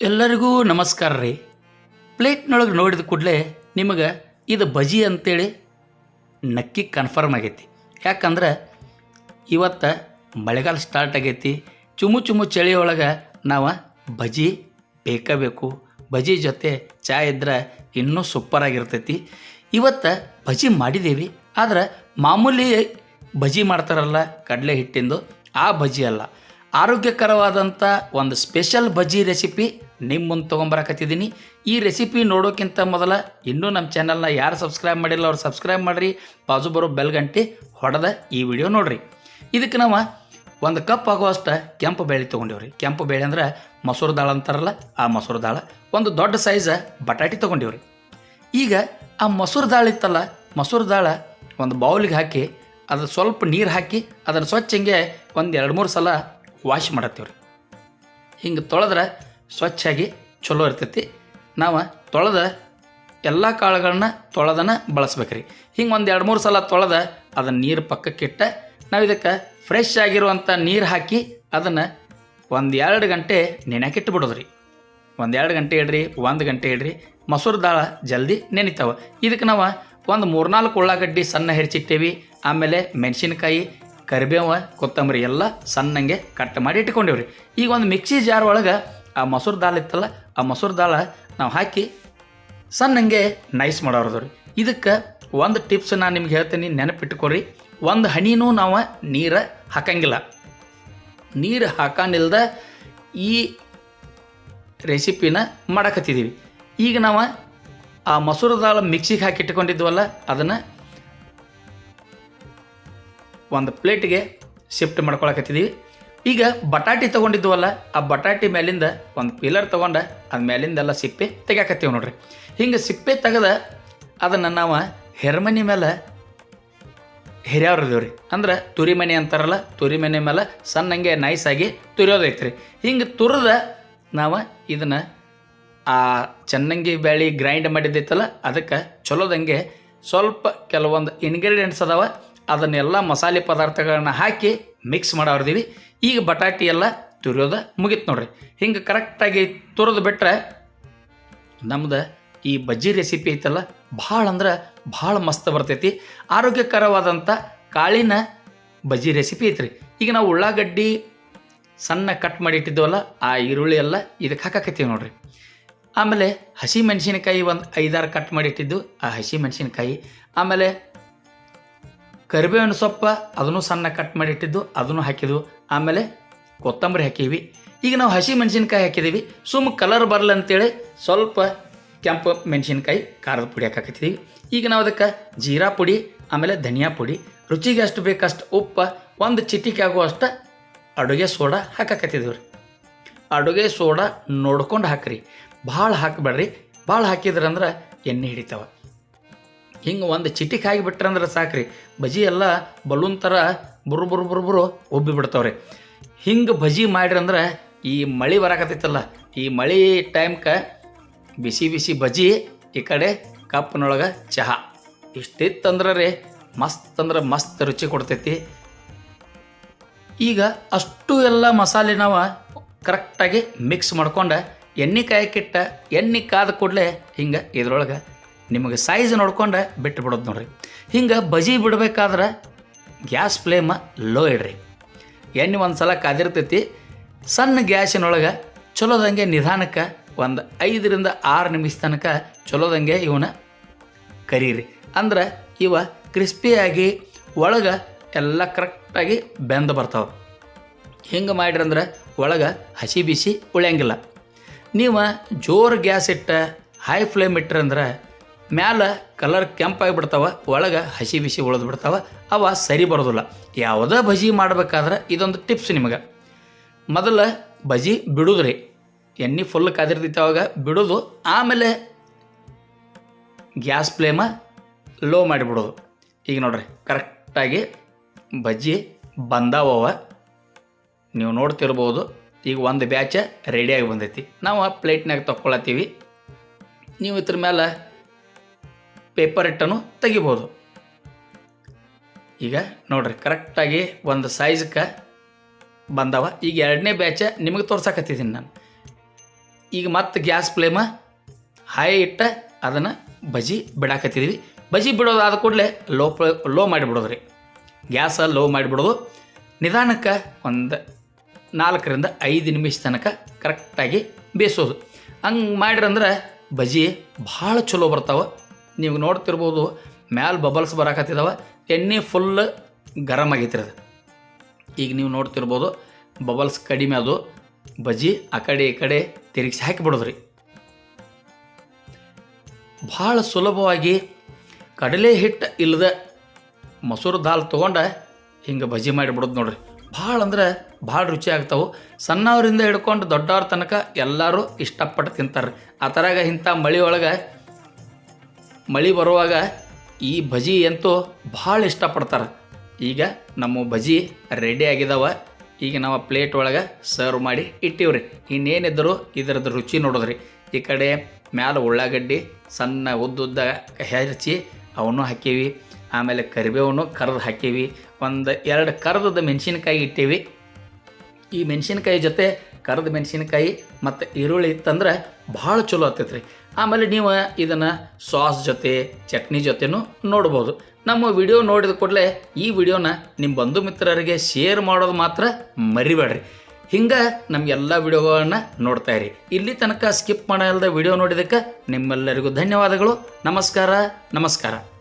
ಎಲ್ಲರಿಗೂ ನಮಸ್ಕಾರ ರೀ. ಪ್ಲೇಟ್ನೊಳಗೆ ನೋಡಿದ ಕೂಡಲೇ ನಿಮಗೆ ಇದು ಬಜಿ ಅಂತೇಳಿ ನಕ್ಕಿ ಕನ್ಫರ್ಮ್ ಆಗೈತಿ. ಯಾಕಂದ್ರೆ ಇವತ್ತು ಮಳೆಗಾಲ ಸ್ಟಾರ್ಟ್ ಆಗೈತಿ. ಚುಮು ಚುಮು ಚಳಿಯೊಳಗೆ ನಾವು ಬಜಿ ಬೇಕೇ ಬೇಕು ಬಜಿ ಜೊತೆ ಚಾ ಇದ್ರೆ ಇನ್ನೂ ಸೂಪರ್ ಆಗಿರ್ತೈತಿ. ಇವತ್ತು ಬಜಿ ಮಾಡಿದ್ದೀವಿ ಆದ್ರೆ ಮಾಮೂಲಿ ಬಜಿ ಮಾಡ್ತಾರಲ್ಲ ಕಡಲೆ ಹಿಟ್ಟಿಂದು, ಆ ಬಜಿ ಅಲ್ಲ. ಆರೋಗ್ಯಕರವಾದಂಥ ಒಂದು ಸ್ಪೆಷಲ್ ಬಜ್ಜಿ ರೆಸಿಪಿ ನಿಮ್ಮ ಮುಂದೆ ತೊಗೊಂಬರಕತ್ತಿದ್ದೀನಿ. ಈ ರೆಸಿಪಿ ನೋಡೋಕ್ಕಿಂತ ಮೊದಲ ಇನ್ನೂ ನಮ್ಮ ಚಾನಲ್ನ ಯಾರು ಸಬ್ಸ್ಕ್ರೈಬ್ ಮಾಡಿಲ್ಲ ಅವ್ರು ಸಬ್ಸ್ಕ್ರೈಬ್ ಮಾಡಿರಿ. ಬಾಜು ಬರೋ ಬೆಲ್ ಗಂಟೆ ಹೊಡೆದ ಈ ವಿಡಿಯೋ ನೋಡಿರಿ. ಇದಕ್ಕೆ ನಾವು ಒಂದು ಕಪ್ ಆಗುವಷ್ಟು ಕೆಂಪು ಬೇಳೆ ತೊಗೊಂಡಿವ್ರಿ. ಕೆಂಪು ಬೇಳೆ ಅಂದ್ರೆ ಮೊಸರು ದಾಳ ಅಂತಾರಲ್ಲ, ಆ ಮೊಸರು ದಾಳ. ಒಂದು ದೊಡ್ಡ ಸೈಜ್ ಬಟಾಟಿ ತೊಗೊಂಡಿವ್ರಿ. ಈಗ ಆ ಮಸೂರು ದಾಳ ಇತ್ತಲ್ಲ, ಮಸೂರು ದಾಳ ಒಂದು ಬೌಲಿಗೆ ಹಾಕಿ ಅದು ಸ್ವಲ್ಪ ನೀರು ಹಾಕಿ, ಅದನ್ನು ಸ್ವಚ್ಛ ಹಿಂಗೆ ಒಂದು ಎರಡು ಮೂರು ಸಲ ವಾಶ್ ಮಾಡತ್ತೀವ್ರಿ. ಹಿಂಗೆ ತೊಳೆದ್ರೆ ಸ್ವಚ್ಛಾಗಿ ಚಲೋ ಇರ್ತೈತಿ. ನಾವು ತೊಳೆದ ಎಲ್ಲ ಕಾಳುಗಳನ್ನ ತೊಳೆದನ ಬಳಸ್ಬೇಕ್ರಿ. ಹಿಂಗೆ ಒಂದು ಎರಡು ಮೂರು ಸಲ ತೊಳೆದ ಅದನ್ನು ನೀರು ಪಕ್ಕಕ್ಕಿಟ್ಟ ನಾವು ಇದಕ್ಕೆ ಫ್ರೆಶ್ ಆಗಿರುವಂಥ ನೀರು ಹಾಕಿ ಅದನ್ನು ಒಂದು ಎರಡು ಗಂಟೆ ನೆನೆಕಿಟ್ಟು ಬಿಡೋದ್ರಿ ಒಂದು ಎರಡು ಗಂಟೆ ಇಡ್ರಿ, ಒಂದು ಗಂಟೆ ಇಡ್ರಿ, ಮೊಸರು ದಾಳ ಜಲ್ದಿ ನೆನೀತಾವೆ. ಇದಕ್ಕೆ ನಾವು ಒಂದು ಮೂರ್ನಾಲ್ಕು ಉಳ್ಳಾಗಡ್ಡಿ ಸಣ್ಣ ಹೆರಿಚಿಟ್ಟೇವಿ, ಆಮೇಲೆ ಮೆಣಸಿನ್ಕಾಯಿ, ಕರಿಬೇವ, ಕೊತ್ತಂಬರಿ ಎಲ್ಲ ಸಣ್ಣಂಗೆ ಕಟ್ ಮಾಡಿ ಇಟ್ಕೊಂಡೇವ್ರಿ. ಈಗ ಒಂದು ಮಿಕ್ಸಿ ಜಾರ್ ಒಳಗೆ ಆ ಮೊಸರು ದಾಲ್ ಇತ್ತಲ್ಲ, ಆ ಮೊಸರು ದಾಳ ನಾವು ಹಾಕಿ ಸಣ್ಣಂಗೆ ನೈಸ್ ಮಾಡೋರ್ದು ರೀ ಇದಕ್ಕೆ ಒಂದು ಟಿಪ್ಸ್ ನಾನು ನಿಮ್ಗೆ ಹೇಳ್ತೀನಿ ನೆನಪಿಟ್ಕೊರಿ ಒಂದು ಹನಿನೂ ನಾವು ನೀರು ಹಾಕಂಗಿಲ್ಲ. ನೀರು ಹಾಕಂಗಿಲ್ದ ಈ ರೆಸಿಪಿನ ಮಾಡಕತ್ತಿದ್ದೀವಿ ಈಗ ನಾವು ಆ ಮೊಸರು ದಾಳ ಮಿಕ್ಸಿಗೆ ಹಾಕಿ ಇಟ್ಕೊಂಡಿದ್ವಲ್ಲ, ಅದನ್ನು ಒಂದು ಪ್ಲೇಟಿಗೆ ಶಿಫ್ಟ್ ಮಾಡ್ಕೊಳಕತ್ತಿದ್ದೀವಿ ಈಗ ಬಟಾಟಿ ತೊಗೊಂಡಿದ್ವಲ್ಲ, ಆ ಬಟಾಟಿ ಮೇಲಿಂದ ಒಂದು ಪಿಲ್ಲರ್ ತೊಗೊಂಡು ಅದ ಮೇಲಿಂದೆಲ್ಲ ಸಿಪ್ಪೆ ತೆಗ್ಯಾಕತ್ತೀವಿ ನೋಡ್ರಿ. ಹಿಂಗೆ ಸಿಪ್ಪೆ ತೆಗೆದ ಅದನ್ನು ನಾವು ಹೆರ್ಮನಿ ಮೇಲೆ ಹಿರಿಯವ್ರದೇವ್ರಿ. ಅಂದ್ರೆ ತುರಿ ಮನೆ ಅಂತಾರಲ್ಲ, ತುರಿ ಮನೆ ಮೇಲೆ ಸಣ್ಣಂಗೆ ನೈಸಾಗಿ ತುರಿಯೋದೈತ್ರಿ. ಹಿಂಗೆ ತುರಿದ ನಾವು ಇದನ್ನು ಆ ಚೆನ್ನಂಗಿ ಬ್ಯಾಳಿ ಗ್ರೈಂಡ್ ಮಾಡಿದ್ದೈತಲ್ಲ, ಅದಕ್ಕೆ ಚಲೋದಂಗೆ ಸ್ವಲ್ಪ ಕೆಲವೊಂದು ಇಂಗ್ರೀಡಿಯೆಂಟ್ಸ್ ಅದಾವ, ಅದನ್ನೆಲ್ಲ ಮಸಾಲೆ ಪದಾರ್ಥಗಳನ್ನ ಹಾಕಿ ಮಿಕ್ಸ್ ಮಾಡಿದೀವಿ ಈಗ ಬಟಾಟಿ ಎಲ್ಲ ತುರಿಯೋದು ಮುಗೀತು ನೋಡ್ರಿ. ಹಿಂಗೆ ಕರೆಕ್ಟಾಗಿ ತುರಿದು ಬಿಟ್ಟರೆ ನಮ್ದು ಈ ಬಜ್ಜಿ ರೆಸಿಪಿ ಐತಲ್ಲ, ಭಾಳ ಅಂದ್ರೆ ಭಾಳ ಮಸ್ತ್ ಬರ್ತೈತಿ. ಆರೋಗ್ಯಕರವಾದಂಥ ಕಾಳಿನ ಬಜ್ಜಿ ರೆಸಿಪಿ ಐತ್ರಿ. ಈಗ ನಾವು ಉಳ್ಳಾಗಡ್ಡಿ ಸಣ್ಣ ಕಟ್ ಮಾಡಿ ಇಟ್ಟಿದ್ವಲ್ಲ, ಆ ಈರುಳ್ಳಿ ಎಲ್ಲ ಇದಕ್ಕೆ ಹಾಕಾಕತ್ತೀವಿ ನೋಡ್ರಿ. ಆಮೇಲೆ ಹಸಿ ಮೆಣಸಿನಕಾಯಿ ಒಂದು ಐದಾರು ಕಟ್ ಮಾಡಿ ಇಟ್ಟಿದ್ದು, ಆ ಹಸಿ ಮೆಣಸಿನಕಾಯಿ. ಆಮೇಲೆ ಕರಿಬೇವಿನ ಸೊಪ್ಪ ಅದನ್ನು ಸಣ್ಣ ಕಟ್ ಮಾಡಿ ಇಟ್ಟಿದ್ದು, ಅದನ್ನು ಹಾಕಿದ್ವು. ಆಮೇಲೆ ಕೊತ್ತಂಬರಿ ಹಾಕೀವಿ ಈಗ ನಾವು ಹಸಿ ಮೆಣಸಿನ್ಕಾಯಿ ಹಾಕಿದ್ದೀವಿ. ಸುಮ್ಮ ಕಲರ್ ಬರಲ್ಲ ಅಂತೇಳಿ ಸ್ವಲ್ಪ ಕೆಂಪು ಮೆಣಸಿನ್ಕಾಯಿ, ಖಾರದ ಪುಡಿ ಹಾಕಿದ್ದೀವಿ. ಈಗ ನಾವು ಅದಕ್ಕೆ ಜೀರಾ ಪುಡಿ, ಆಮೇಲೆ ಧನಿಯಾ ಪುಡಿ, ರುಚಿಗೆ ಅಷ್ಟು ಬೇಕಷ್ಟು ಉಪ್ಪು, ಒಂದು ಚಿಟಿಕೆ ಆಗುವಷ್ಟು ಅಡುಗೆ ಸೋಡಾ ಹಾಕಕತ್ತಿದ್ದೀವಿ ರೀ. ಅಡುಗೆ ಸೋಡಾ ನೋಡ್ಕೊಂಡು ಹಾಕ್ರಿ. ಭಾಳ ಹಾಕಬೇಡ್ರಿ. ಭಾಳ ಹಾಕಿದ್ರಂದ್ರೆ ಎಣ್ಣೆ ಹಿಡಿತಾವ. ಹಿಂಗೆ ಒಂದು ಚಿಟಿಕ್ ಅಂದ್ರೆ ಸಾಕ್ರಿ. ಬಜಿ ಎಲ್ಲ ಬಲೂನ್ ಥರ ಬುರು ಬುರು ಬುರು ಬುರು ಒಬ್ಬಿ ಬಿಡ್ತಾವ್ರಿ. ಹಿಂಗೆ ಬಜಿ ಮಾಡ್ರಿ ಅಂದ್ರೆ ಈ ಮಳೆ ಬರಾಕತ್ತೈತಲ್ಲ, ಈ ಮಳೆ ಟೈಮ್ಗೆ ಬಿಸಿ ಬಿಸಿ ಬಜಿ ಈ ಕಡೆ ಕಪ್ನೊಳಗೆ ಚಹಾ. ಇಷ್ಟಿತ್ತಂದ್ರೆ ರೀ ಮಸ್ತ್ ಅಂದ್ರೆ ಮಸ್ತ್ ರುಚಿ ಕೊಡ್ತೈತಿ. ಈಗ ಅಷ್ಟು ಎಲ್ಲ ಮಸಾಲೆ ನಾವು ಕರೆಕ್ಟಾಗಿ ಮಿಕ್ಸ್ ಮಾಡ್ಕೊಂಡು ಎಣ್ಣೆ ಕಾಯಕ್ಕಿಟ್ಟ ಎಣ್ಣೆ ಕಾದ ಕೂಡಲೇ ಹಿಂಗೆ ಇದ್ರೊಳಗೆ ನಿಮಗೆ ಸೈಜ್ ನೋಡ್ಕೊಂಡು ಬಿಟ್ಟು ಬಿಡೋದು ನೋಡ್ರಿ. ಹಿಂಗೆ ಬಜಿ ಬಿಡಬೇಕಾದ್ರೆ ಗ್ಯಾಸ್ ಫ್ಲೇಮ ಲೋ ಇಡ್ರಿ. ಎಣ್ಣೆ ಒಂದು ಸಲ ಕಾದಿರ್ತೈತಿ, ಸಣ್ಣ ಗ್ಯಾಸಿನೊಳಗೆ ಚಲೋದಂಗೆ ನಿಧಾನಕ್ಕೆ ಒಂದು ಐದರಿಂದ ಆರು ನಿಮಿಷ ತನಕ ಚಲೋದಂಗೆ ಇವನ್ನ ಕರೀರಿ. ಅಂದ್ರೆ ಇವ ಕ್ರಿಸ್ಪಿಯಾಗಿ ಒಳಗೆ ಎಲ್ಲ ಕರೆಕ್ಟಾಗಿ ಬೆಂದು ಬರ್ತಾವೆ. ಹಿಂಗೆ ಮಾಡಿರಂದ್ರೆ ಒಳಗೆ ಹಸಿ ಬಿಸಿ ಉಳಿಯಂಗಿಲ್ಲ. ನೀವು ಜೋರು ಗ್ಯಾಸ್ ಇಟ್ಟ ಹೈ ಫ್ಲೇಮ್ ಇಟ್ರಂದ್ರೆ ಮ್ಯಾಲೆ ಕಲರ್ ಕೆಂಪಾಗಿ ಬಿಡ್ತಾವ ಒಳಗೆ ಹಸಿ ಬಿಸಿ ಉಳಿದು ಬಿಡ್ತಾವ ಅವ ಸರಿ ಬರೋದಿಲ್ಲ. ಯಾವುದೇ ಬಜಿ ಮಾಡಬೇಕಾದ್ರೆ ಇದೊಂದು ಟಿಪ್ಸ್ ನಿಮಗೆ. ಮೊದಲು ಬಜಿ ಬಿಡುದ್ರಿ ಎಣ್ಣೆ ಫುಲ್ ಕಾದಿರ್ತೈತೆ ಅವಾಗ ಬಿಡೋದು, ಆಮೇಲೆ ಗ್ಯಾಸ್ ಫ್ಲೇಮ ಲೋ ಮಾಡಿಬಿಡೋದು. ಈಗ ನೋಡ್ರಿ ಕರೆಕ್ಟಾಗಿ ಬಜ್ಜಿ ಬಂದಾವವ. ನೀವು ನೋಡ್ತಿರ್ಬೋದು, ಈಗ ಒಂದು ಬ್ಯಾಚ ರೆಡಿಯಾಗಿ ಬಂದೈತಿ. ನಾವು ಆ ಪ್ಲೇಟ್ನಾಗ ತಕ್ಕೊಳತ್ತೀವಿ. ನೀವು ಇದ್ರ ಮೇಲೆ ಪೇಪರ್ ಇಟ್ಟನು ತೆಗಿಬೋದು. ಈಗ ನೋಡ್ರಿ ಕರೆಕ್ಟಾಗಿ ಒಂದು ಸೈಜ್ಗೆ ಬಂದವ. ಈಗ ಎರಡನೇ ಬ್ಯಾಚ ನಿಮಗೆ ತೋರ್ಸಕತ್ತಿದ್ದೀನಿ ನಾನು. ಈಗ ಮತ್ತೆ ಗ್ಯಾಸ್ ಫ್ಲೇಮ ಹೈ ಇಟ್ಟ ಅದನ್ನು ಬಜಿ ಬಿಡಾಕತ್ತಿದ್ದೀವಿ ಬಜಿ ಬಿಡೋದಾದ ಕೂಡಲೇ ಲೋ ಲೋ ಮಾಡಿಬಿಡೋದು ರೀ ಗ್ಯಾಸ ಲೋ ಮಾಡಿಬಿಡೋದು. ನಿಧಾನಕ್ಕೆ ಒಂದು ನಾಲ್ಕರಿಂದ ಐದು ನಿಮಿಷ ತನಕ ಕರೆಕ್ಟಾಗಿ ಬೇಯಿಸೋದು. ಹಂಗೆ ಮಾಡಿರಂದ್ರೆ ಬಜಿ ಭಾಳ ಚಲೋ ಬರ್ತಾವೆ. ನೀವು ನೋಡ್ತಿರ್ಬೋದು ಮ್ಯಾಲೆ ಬಬಲ್ಸ್ ಬರಕತ್ತಿದಾವೆ, ಎಣ್ಣೆ ಫುಲ್ ಗರಮ್ ಆಗೈತ್ರಿ ಅದು ಈಗ ನೀವು ನೋಡ್ತಿರ್ಬೋದು ಬಬಲ್ಸ್ ಕಡಿಮೆ ಅದು ಬಜ್ಜಿ ಆ ಕಡೆ ಈ ಕಡೆ ತಿರುಗಿಸಿ ಹಾಕಿಬಿಡೋದ್ರಿ. ಭಾಳ ಸುಲಭವಾಗಿ ಕಡಲೆ ಹಿಟ್ಟು ಇಲ್ಲದ ಮೊಸರು ದಾಲ್ ತೊಗೊಂಡು ಹಿಂಗೆ ಬಜ್ಜಿ ಮಾಡಿಬಿಡೋದು ನೋಡ್ರಿ. ಭಾಳ ಅಂದ್ರೆ ಭಾಳ ರುಚಿ ಆಗ್ತಾವೆ. ಸಣ್ಣವರಿಂದ ಹಿಡ್ಕೊಂಡು ದೊಡ್ಡವ್ರ ತನಕ ಎಲ್ಲರೂ ಇಷ್ಟಪಟ್ಟು ತಿಂತಾರೆ ಆ ಥರಾಗ ಇಂಥ ಮಳೆ ಒಳಗೆ ಮಳೆ ಬರುವಾಗ ಈ ಭಜಿ ಅಂತೂ ಭಾಳ ಇಷ್ಟಪಡ್ತಾರೆ. ಈಗ ನಮ್ಮ ಭಜಿ ರೆಡಿ ಆಗಿದಾವ. ಈಗ ನಾವು ಪ್ಲೇಟ್ ಒಳಗೆ ಸರ್ವ್ ಮಾಡಿ ಇಟ್ಟಿವ್ರಿ. ಇನ್ನೇನಿದ್ರು ಇದರದ್ದು ರುಚಿ ನೋಡಿದ್ರಿ. ಈ ಕಡೆ ಮ್ಯಾಲೆ ಉಳ್ಳಾಗಡ್ಡಿ, ಸಣ್ಣ ಉದ್ದುದ್ದ ಹೆಚ್ಚಿ ಅವನು ಹಾಕೀವಿ. ಆಮೇಲೆ ಕರಿಬೇವನ್ನು ಕರೆದು ಹಾಕೀವಿ. ಒಂದು ಎರಡು ಕರ್ದದ ಮೆಣಸಿನ್ಕಾಯಿ ಇಟ್ಟೀವಿ. ಈ ಮೆಣಸಿನ್ಕಾಯಿ ಜೊತೆ ಕರ್ದ ಮೆಣಸಿನಕಾಯಿ ಮತ್ತು ಈರುಳ್ಳಿ ಇತ್ತಂದ್ರೆ ಭಾಳ ಚಲೋ ಆಗ್ತೈತೆ ರೀ ಆಮೇಲೆ ನೀವು ಇದನ್ನು ಸಾಸ್ ಜೊತೆ, ಚಟ್ನಿ ಜೊತೆನೂ ನೋಡ್ಬೋದು. ನಮ್ಮ ವಿಡಿಯೋ ನೋಡಿದ ಕೂಡಲೇ ಈ ವಿಡಿಯೋನ ನಿಮ್ಮ ಬಂಧು ಮಿತ್ರರಿಗೆ ಶೇರ್ ಮಾಡೋದು ಮಾತ್ರ ಮರಿಬೇಡ್ರಿ. ಹಿಂಗೆ ನಮಗೆಲ್ಲ ವಿಡಿಯೋಗಳನ್ನು ನೋಡ್ತಾ ಇರಿ. ಇಲ್ಲಿ ತನಕ ಸ್ಕಿಪ್ ಮಾಡಲ್ದ ವಿಡಿಯೋ ನೋಡಿದಕ್ಕೆ ನಿಮ್ಮೆಲ್ಲರಿಗೂ ಧನ್ಯವಾದಗಳು. ನಮಸ್ಕಾರ ನಮಸ್ಕಾರ.